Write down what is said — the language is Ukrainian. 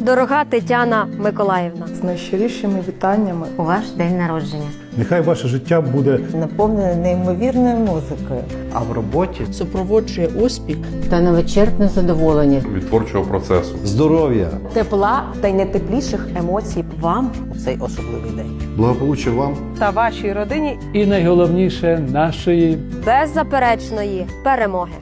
Дорога Тетяна Миколаївна. з найщирішими вітаннями. у ваш день народження. Нехай ваше життя буде наповнене неймовірною музикою. а в роботі супроводжує успіх Та невичерпне задоволення. від творчого процесу. здоров'я, Тепла Та й найтепліших емоцій вам у цей особливий день. благополуччя вам Та вашій родині і найголовніше нашої беззаперечної перемоги.